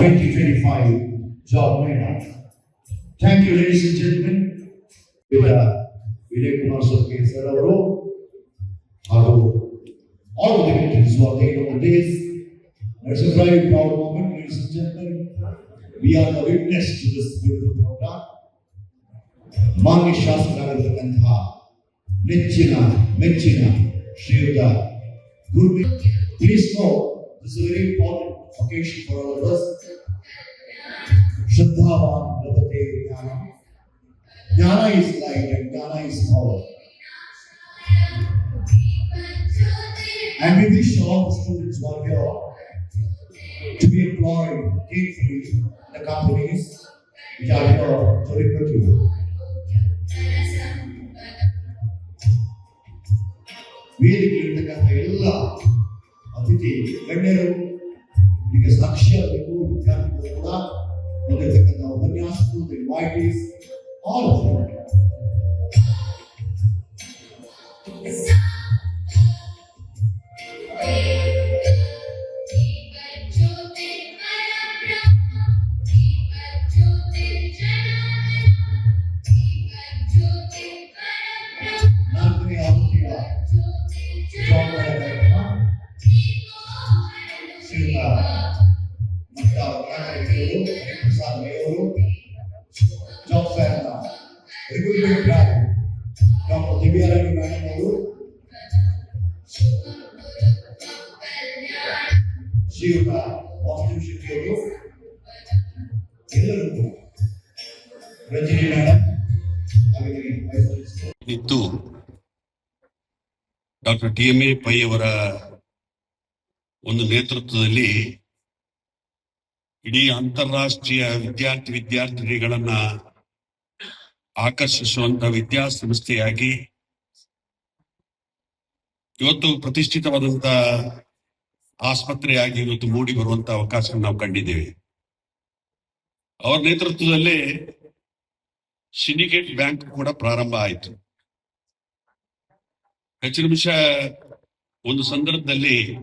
2025 job made. Thank you, ladies and gentlemen. with uh, Vijay Kumar Sokke sir ಅವರು ಹಾಗೂ all the dignitaries who are taken on this. It's a very proud moment, ladies and gentlemen. We are the witness to this beautiful program. ಮಾನ್ಯ ಶಾಸಕರಾಗಿರ್ತಕ್ಕಂತಹ ನೆಚ್ಚಿನ ಮೆಚ್ಚಿನ ಶ್ರೀಯುತ ಗುರುಮಿ please no This is very important occasion for all of us ಶ್ರದ್ಧಾವಾನ್ ಲಭತೆ ಜ್ಞಾನ ಜ್ಞಾನ is light and ಜ್ಞಾನ is power And we wish all the students who are here to be employed gainfully in the companies which are here to recruit you. ವೇದಿಕೆಯಲ್ಲಿರ್ತಕ್ಕಂಥ ಎಲ್ಲ ಅತಿಥಿ ಗಣ್ಯರು ಇದಕ್ಕೆ ಸಾಕ್ಷಿಯಾಗಬೇಕು ವಿದ್ಯಾರ್ಥಿಗಳು ಕೂಡ ಬಂದಿರತಕ್ಕಂಥ ಉಪನ್ಯಾಸಕರು ಇನ್ವೈಟೀಸ್ ಆಲ್ ಕಾರ್ಯಕ್ರಮಗಳು ಪ್ರಸಾದ್ ಮೇಯವರು job ಫೇರ್ನ recruitment drive doctor Divyarani madam ಅವರು ಶ್ರೀಯುತ ವಾಸು ಶೆಟ್ಟಿ ಡಾಕ್ಟರ್ ಟಿ ಪೈ ಅವರ ಒಂದು ನೇತೃತ್ವದಲ್ಲಿ ಇಡೀ ಅಂತಾರಾಷ್ಟ್ರೀಯ ವಿದ್ಯಾರ್ಥಿ ವಿದ್ಯಾರ್ಥಿನಿಗಳನ್ನ ಆಕರ್ಷಿಸುವಂತ ವಿದ್ಯಾಸಂಸ್ಥೆಯಾಗಿ ಇವತ್ತು ಪ್ರತಿಷ್ಠಿತವಾದಂತ ಆಸ್ಪತ್ರೆಯಾಗಿ ಇವತ್ತು ಮೂಡಿ ಬರುವಂತ ಅವಕಾಶ ನಾವು ಕಂಡಿದ್ದೇವೆ. ಅವರ ನೇತೃತ್ವದಲ್ಲಿ ಸಿಂಡಿಕೇಟ್ ಬ್ಯಾಂಕ್ ಕೂಡ ಪ್ರಾರಂಭ ಆಯಿತು. ಹೆಚ್ಚಿನ ನಿಮಿಷ ಒಂದು ಸಂದರ್ಭದಲ್ಲಿ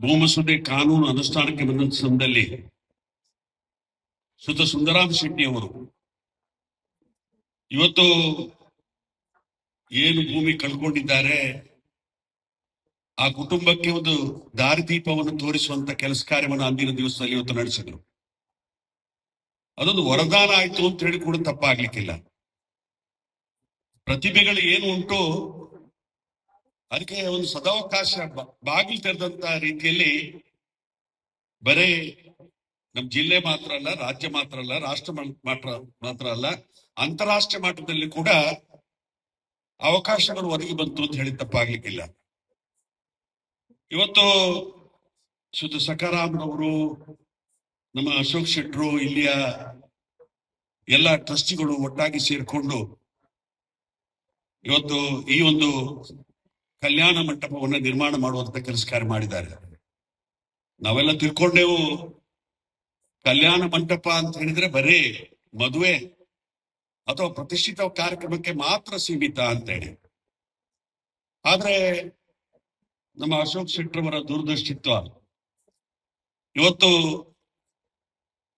ಭೂಮಸೂದೆ ಕಾನೂನು ಅನುಷ್ಠಾನಕ್ಕೆ ಬಂದ ಸಂದರ್ಭದಲ್ಲಿ ಸುತ ಸುಂದರಾಮ್ ಶೆಟ್ಟಿ ಅವರು, ಇವತ್ತು ಏನು ಭೂಮಿ ಕಳ್ಕೊಂಡಿದ್ದಾರೆ? ಆ ಕುಟುಂಬಕ್ಕೆ ಒಂದು ದಾರಿದೀಪವನ್ನು ತೋರಿಸುವಂತ ಕೆಲಸ ಕಾರ್ಯವನ್ನು ಅಂದಿನ ದಿವಸದಲ್ಲಿ ಇವತ್ತು ನಡೆಸಿದ್ರು. ಅದೊಂದು ವರದಾನ ಆಯ್ತು ಅಂತ ಹೇಳಿ ಕೂಡ ತಪ್ಪಾಗ್ಲಿಕ್ಕಿಲ್ಲ. ಪ್ರತಿಭೆಗಳು ಏನು ಉಂಟು ಅದಕ್ಕೆ ಒಂದು ಸದಾವಕಾಶ ಬಾಗಿಲು ತೆರೆದಂತ ರೀತಿಯಲ್ಲಿ ಬರೇ ನಮ್ಮ ಜಿಲ್ಲೆ ಮಾತ್ರ ಅಲ್ಲ, ರಾಜ್ಯ ಮಾತ್ರ ಅಲ್ಲ, ರಾಷ್ಟ್ರ ಮಾತ್ರ ಮಾತ್ರ ಅಲ್ಲ, ಅಂತಾರಾಷ್ಟ್ರೀಯ ಮಟ್ಟದಲ್ಲಿ ಕೂಡ ಅವಕಾಶಗಳು ಒದಗಿ ಬಂತು ಅಂತ ಹೇಳಿ ತಪ್ಪಾಗ್ಲಿಕ್ಕಿಲ್ಲ. ಇವತ್ತು ಶುದ್ಧ ಸಕಾರಾಮ್ರವರು ನಮ್ಮ ಅಶೋಕ್ ಶೆಟ್ರು, ಇಲ್ಲಿಯ ಎಲ್ಲ ಟ್ರಸ್ಟಿಗಳು ಒಟ್ಟಾಗಿ ಸೇರಿಕೊಂಡು ಇವತ್ತು ಈ ಒಂದು ಕಲ್ಯಾಣ ಮಂಟಪವನ್ನು ನಿರ್ಮಾಣ ಮಾಡುವಂತ ಕೆಲಸ ಕಾರ್ಯ ಮಾಡಿದ್ದಾರೆ. ನಾವೆಲ್ಲ ತಿಳ್ಕೊಂಡೆವು ಕಲ್ಯಾಣ ಮಂಟಪ ಅಂತ ಹೇಳಿದ್ರೆ ಬರೀ ಮದುವೆ ಅಥವಾ ಪ್ರತಿಷ್ಠಿತ ಕಾರ್ಯಕ್ರಮಕ್ಕೆ ಮಾತ್ರ ಸೀಮಿತ ಅಂತ ಹೇಳಿ ಆದ್ರೆ ನಮ್ಮ ಅಶೋಕ್ ಶೆಟ್ಟರವರ ದೂರದೃಷ್ಟಿತ್ವ ಇವತ್ತು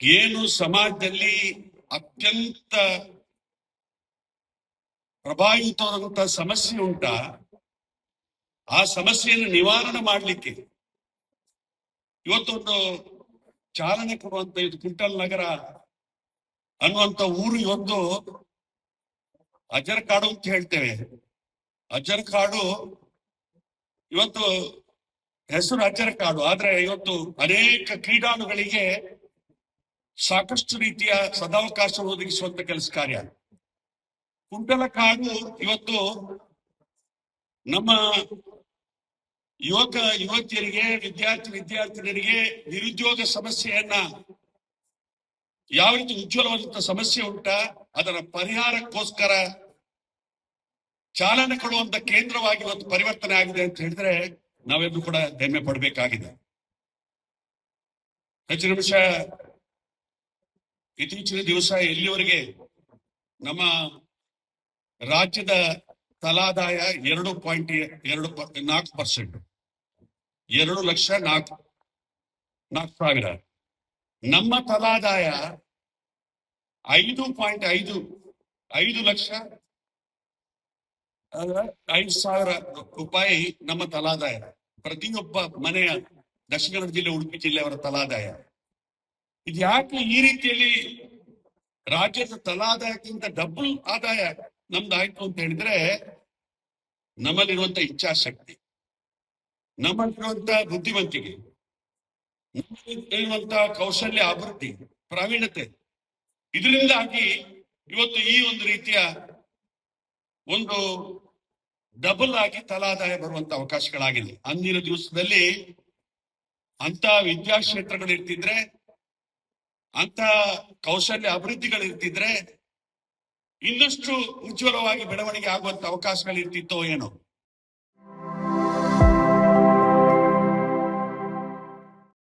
ಏನು ಸಮಾಜದಲ್ಲಿ ಅತ್ಯಂತ ಪ್ರಭಾವಿತವಾದಂತ ಸಮಸ್ಯೆ ಉಂಟ ಆ ಸಮಸ್ಯೆಯನ್ನು ನಿವಾರಣೆ ಮಾಡಲಿಕ್ಕೆ. ಇವತ್ತೊಂದು ಚಾಲನೆ ಕೊಡುವಂತ ಇದು ಕುಂಟಲ್ ನಗರ ಅನ್ನುವಂತ ಊರು ಇವತ್ತು ಅಜರ್ಕಾಡು ಅಂತ ಹೇಳ್ತೇವೆ. ಅಜರ್ಕಾಡು ಇವತ್ತು ಹೆಸರು ಅಜರ್ಕಾಡು ಆದ್ರೆ ಇವತ್ತು ಅನೇಕ ಕ್ರೀಡಾಳುಗಳಿಗೆ ಸಾಕಷ್ಟು ರೀತಿಯ ಸದಾವಕಾಶ ಒದಗಿಸುವಂತ ಕೆಲಸ ಕಾರ್ಯ. ಕುಂಟಲ ಕಾಡು ಇವತ್ತು ನಮ್ಮ ಯುವಕ, ಯುವತಿಯರಿಗೆ, ವಿದ್ಯಾರ್ಥಿ, ವಿದ್ಯಾರ್ಥಿನಿಯರಿಗೆ ನಿರುದ್ಯೋಗ ಸಮಸ್ಯೆಯನ್ನ ಯಾವ ರೀತಿ ಉಜ್ವಲವಾದಂತ ಸಮಸ್ಯೆ ಉಂಟ, ಅದರ ಪರಿಹಾರಕ್ಕೋಸ್ಕರ ಚಾಲನೆ ಕೊಡುವಂತ ಕೇಂದ್ರವಾಗಿ ಇವತ್ತು ಪರಿವರ್ತನೆ ಆಗಿದೆ ಅಂತ ಹೇಳಿದ್ರೆ ನಾವೆಲ್ಲರೂ ಕೂಡ ಹೆಮ್ಮೆ ಪಡಬೇಕಾಗಿದೆ. ಹೆಚ್ಚಿನ ನಿಮಿಷ ಇತ್ತೀಚಿನ ದಿವಸ ಎಲ್ಲಿವರೆಗೆ ನಮ್ಮ ರಾಜ್ಯದ ತಲಾದಾಯ ಎರಡು ಪಾಯಿಂಟ್ ಎರಡು ನಾಲ್ಕು ಪರ್ಸೆಂಟ್. ಎರಡು ಲಕ್ಷ ನಾಲ್ಕು ನಾಲ್ಕು ಸಾವಿರ. ನಮ್ಮ ತಲಾದಾಯ ಐದು ಪಾಯಿಂಟ್ ಐದು ಐದು ಲಕ್ಷ ಐದು ಸಾವಿರ ರೂಪಾಯಿ ನಮ್ಮ ತಲಾದಾಯ. ಪ್ರತಿಯೊಬ್ಬ ಮನೆಯ ದಕ್ಷಿಣ ಕನ್ನಡ ಜಿಲ್ಲೆ, ಉಡುಪಿ ಜಿಲ್ಲೆಯವರ ತಲಾದಾಯ. ಇದು ಯಾಕೆ ಈ ರೀತಿಯಲ್ಲಿ ರಾಜ್ಯದ ತಲಾದಾಯಕ್ಕಿಂತ ಡಬಲ್ ಆದಾಯ ನಮ್ದಾಯ್ತು ಅಂತ ಹೇಳಿದ್ರೆ, ನಮ್ಮಲ್ಲಿರುವಂತ ಇಚ್ಛಾಶಕ್ತಿ. ನಮ್ಮಲ್ಲಿರುವಂತ ಬುದ್ಧಿವಂತಿಕೆ. ನಮ್ಮಲ್ಲಿರುವಂತ ಕೌಶಲ್ಯ, ಅಭಿವೃದ್ಧಿ, ಪ್ರಾವೀಣ್ಯತೆ, ಇದರಿಂದಾಗಿ ಇವತ್ತು ಈ ಒಂದು ರೀತಿಯ ಒಂದು ಡಬಲ್ ಆಗಿ ತಲಾದಾಯ ಬರುವಂತ ಅವಕಾಶಗಳಾಗಿದೆ ಅಂದಿನ ದಿವಸದಲ್ಲಿ ಅಂತ ವಿದ್ಯಾಕ್ಷೇತ್ರಗಳು ಇರ್ತಿದ್ರೆ ಅಂತ ಕೌಶಲ್ಯ, ಅಭಿವೃದ್ಧಿಗಳು ಇರ್ತಿದ್ರೆ ಇನ್ನಷ್ಟು ಉಜ್ವಲವಾಗಿ ಬೆಳವಣಿಗೆ ಆಗುವಂತ ಅವಕಾಶಗಳು ಇರ್ತಿತ್ತೋ ಏನೋ.